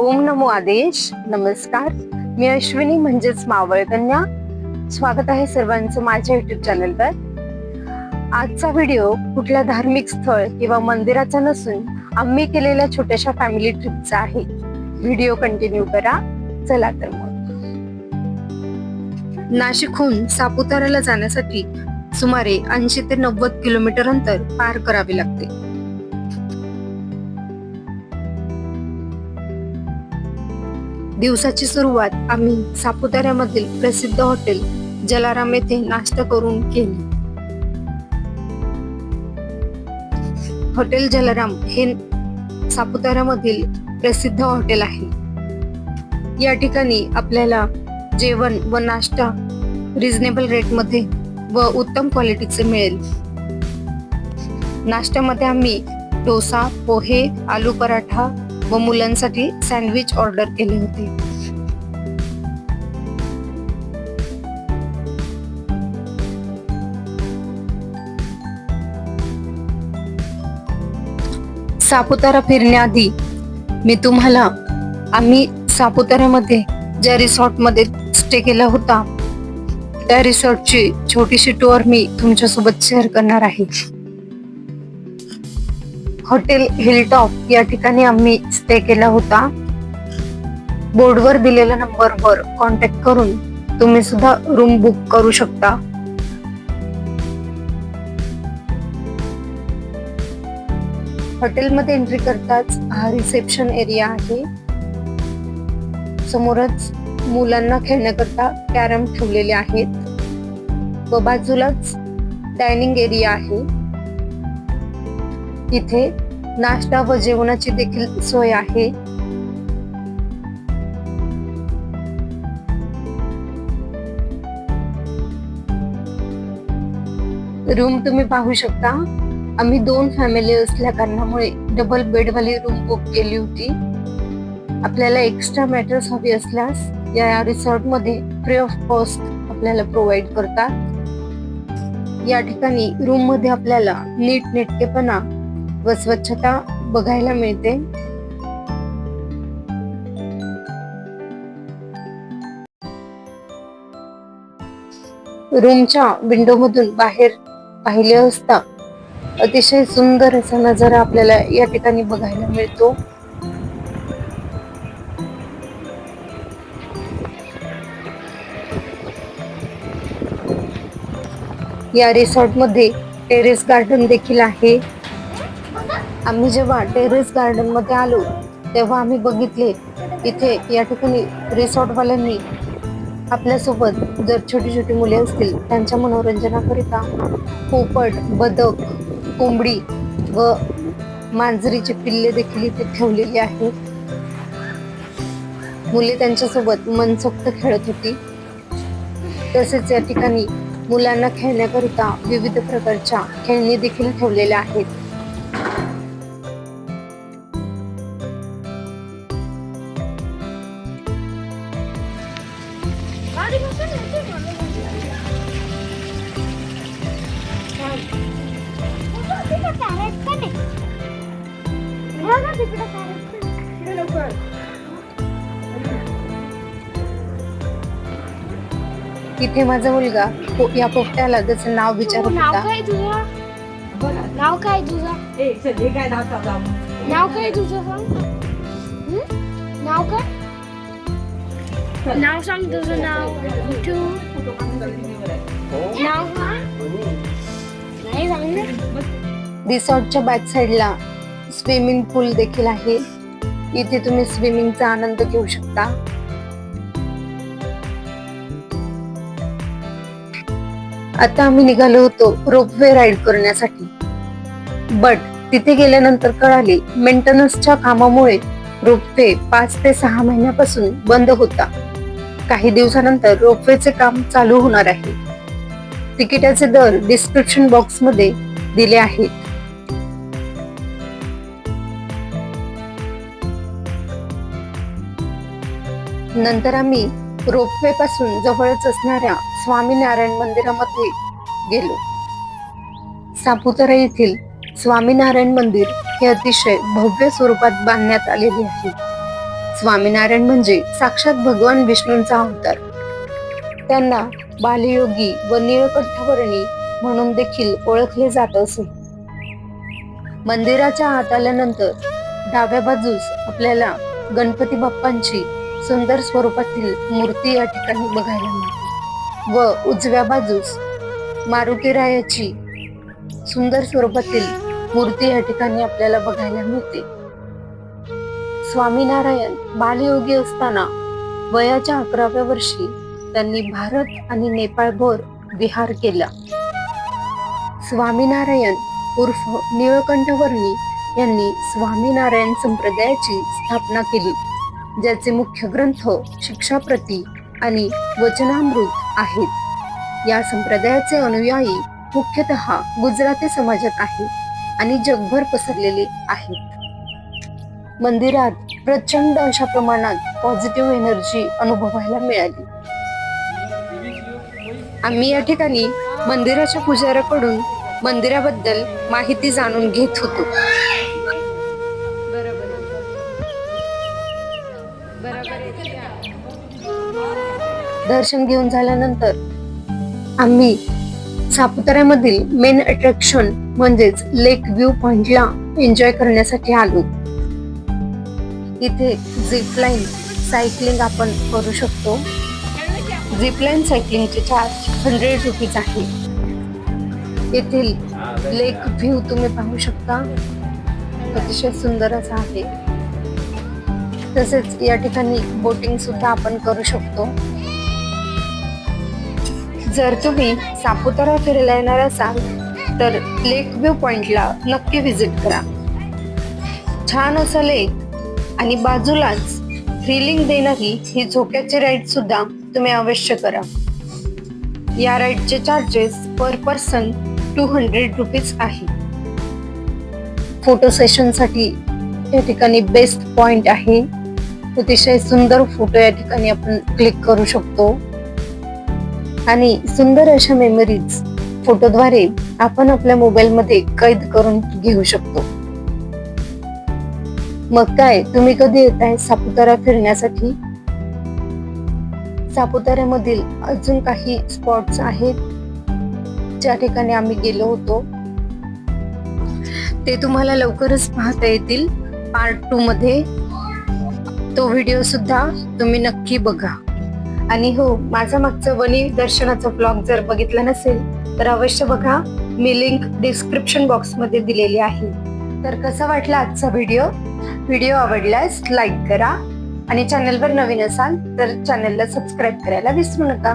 ओम नमो आदेश. नमस्कार. मी अश्विनी म्हणजेच मावळ कन्या स्वागत आहे सर्वांचं माझ्या युट्यूब चॅनलवर आजचा व्हिडिओ कुठल्या धार्मिक स्थळ किंवा मंदिराचा नसून आम्ही केलेल्या छोट्याशा फॅमिली ट्रिपचा आहे. व्हिडिओ कंटिन्यू करा. चला तर मग. नाशिकहून सापुताऱ्याला जाण्यासाठी सुमारे ऐंशी ते नव्वद किलोमीटर अंतर पार करावे लागते. दिवसाची सुरुवात आम्ही सापुताऱ्यामधील प्रसिद्ध हॉटेल जलाराम येथे नाश्ता करून केली. हॉटेल जलाराम हे सापुताऱ्यामधील प्रसिद्ध हॉटेल आहे. या ठिकाणी आपल्याला जेवण व नाश्ता रिझनेबल रेटमध्ये व उत्तम क्वालिटीचे मिळेल. नाश्त्यामध्ये आम्ही डोसा पोहे आलू पराठा व मुलांसाठी सँडविच ऑर्डर केले होते. सापुतारा फिरण्याआधी मी तुम्हाला आम्ही सापुताऱ्यामध्ये ज्या रिसॉर्टमध्ये स्टे केला होता त्या रिसॉर्टची छोटीशी टूर मी तुमच्यासोबत शेअर करणार आहे. हॉटेल हिलटॉप या ठिकाणी आम्ही स्टे केला होता. बोर्डवर दिलेल्या नंबरवर कॉन्टॅक्ट करून तुम्ही सुद्धा रूम बुक करू शकता. हॉटेलमध्ये एंट्री करताच हा रिसेप्शन एरिया आहे. समोरच मुलांना खेळण्याकरता कॅरम ठेवलेले आहेत. व बाजूलाच डायनिंग एरिया आहे. इथे नाश्ता व जेवणाची देखील सोय आहे. रूम तुम्ही पाहू शकता. आम्ही दोन फॅमिली असल्या कारणामुळे डबल बेडवाली रूम बुक केली होती. आपल्याला एक्स्ट्रा मॅटर्स हवी असल्यास या रिसॉर्टमध्ये फ्री ऑफ कॉस्ट आपल्याला प्रोव्हाइड करतात. या ठिकाणी रूममध्ये आपल्याला नीट नेटकेपणा व स्वच्छता बघायला मिळते. रूमच्या विंडो मधून बाहेर पाहिले असता अतिशय सुंदर असा नजारा आपल्याला या ठिकाणी बघायला मिळतो. या रिसॉर्टमध्ये टेरेस गार्डन देखील आहे. आम्ही जेव्हा टेरेस गार्डनमध्ये आलो तेव्हा आम्ही बघितले इथे या ठिकाणी रिसॉर्टवाल्यांनी आपल्यासोबत जर छोटी छोटी मुले असतील त्यांच्या मनोरंजनाकरिता पोपट बदक कोंबडी व मांजरीचे पिल्ले देखील इथे ठेवलेले आहेत मुले त्यांच्यासोबत मनसोक्त खेळत होती. तसेच या ठिकाणी मुलांना खेळण्याकरिता विविध प्रकारच्या खेळणी देखील ठेवलेल्या आहेत. इथे माझा मुलगा पो- या पोपट्याला त्याचं नाव विचारत नाव होता काय तुझं? नाव काय तुझं? ए चल हे काय नाव नाव काय तुझं सांग? हं? नाव काय? नाव सांग तुझं नाव. तू? नाव सांग. नाही सांगणार रिसॉर्टच्या बॅक साइडला स्विमिंग पूल देखील आहे. इथे तुम्ही स्विमिंगचा आनंद घेऊ शकता. आता आम्ही निघालो होतो रोपवे राईड करण्यासाठी. बट तिथे गेल्यानंतर कळाले मेंटेनन्सच्या कामामुळे रोपवे पाच ते सहा महिन्यापासून बंद होता. काही दिवसानंतर रोपवेचे काम चालू होणार आहे. तिकिटाचे दर डिस्क्रिप्शन बॉक्समध्ये दिले आहेत. नंतर आम्ही रोपवे पासून जवळच असणाऱ्या स्वामीनारायण मंदिरामध्ये गेलो. सापुतारा येथील स्वामीनारायण मंदिर हे अतिशय भव्य स्वरूपात बांधण्यात आलेले आहे. स्वामीनारायण म्हणजे साक्षात भगवान विष्णूंचा अवतार. त्यांना बालयोगी व निळकंठवर्णी म्हणून देखील ओळखले जात असे. मंदिराच्या आत आल्यानंतर डाव्या बाजूस आपल्याला गणपती बाप्पांची सुंदर स्वरूपातील मूर्ती या ठिकाणी बघायला मिळते. व उजव्या बाजूस मारुतीरायाची सुंदर स्वरूपातील मूर्ती या ठिकाणी आपल्याला बघायला मिळते. स्वामीनारायण बालयोगी असताना वयाच्या अकराव्या वर्षी त्यांनी भारत आणि नेपाळभर विहार केला. स्वामीनारायण उर्फ निळकंठवर्णी यांनी स्वामीनारायण संप्रदायाची स्थापना केली. ज्याचे मुख्य ग्रंथ शिक्षाप्रती आणि वचनामृत आहेत. या संप्रदायाचे अनुयायी मुख्यतः गुजराती समाजात आहेत आणि जगभर पसरलेले आहेत. मंदिरात प्रचंड अशा प्रमाणात पॉझिटिव्ह एनर्जी अनुभवायला मिळाली. आम्ही या ठिकाणी मंदिराच्या पुजाऱ्याकडून मंदिराबद्दल माहिती जाणून घेत होतो. दर्शन घेऊन झाल्यानंतर आम्ही सापुताऱ्यामधील मेन अट्रॅक्शन म्हणजेच लेक व्ह्यू पॉइंटला एन्जॉय करण्यासाठी आलो. इथे झिप लाईन सायकलिंग आपण करू शकतो. झिप लाईन सायकलिंगचे चार्ज हंड्रेड रुपीज आहे. येथील लेक व्ह्यू तुम्ही पाहू शकता. अतिशय सुंदर असा आहे. तसेच या ठिकाणी बोटिंग सुद्धा आपण करू शकतो. जर तुम्ही सापुतारा फिरायला येणार असाल तर लेक व्ह्यू पॉइंटला नक्की व्हिजिट करा. छान असा लेक आणि बाजूलाच थ्रिलिंग देणारी ही झोक्याची राईड सुद्धा तुम्ही अवश्य करा. या राईडचे charges per person two hundred rupees आहे. फोटो सेशनसाठी या ठिकाणी बेस्ट पॉइंट आहे. अतिशय सुंदर फोटो या ठिकाणी आपण क्लिक करू शकतो. आणि सुंदर अशा मेमरीज फोटोद्वारे आपण आपल्या मोबाईलमध्ये कैद करून घेऊ शकतो. मग काय तुम्ही कधी येत आहे सापुतारा फिरण्यासाठी? सापुताऱ्यामधील अजून काही स्पॉट्स आहेत? ज्या ठिकाणी आम्ही गेलो होतो? ते तुम्हाला लवकरच पाहता येतील. पार्ट टू मध्ये तो व्हिडिओ सुद्धा तुम्ही नक्की बघा. आणि हो माझा मागचा वनी दर्शनाचा ब्लॉग जर बघितला नसेल तर अवश्य बघा. मी लिंक डिस्क्रिप्शन बॉक्समध्ये दिलेली आहे. तर कसा वाटला आजचा व्हिडिओ व्हिडिओ आवडल्यास लाईक करा. आणि चॅनलवर नवीन असाल तर चॅनलला सबस्क्राईब करायला विसरू नका.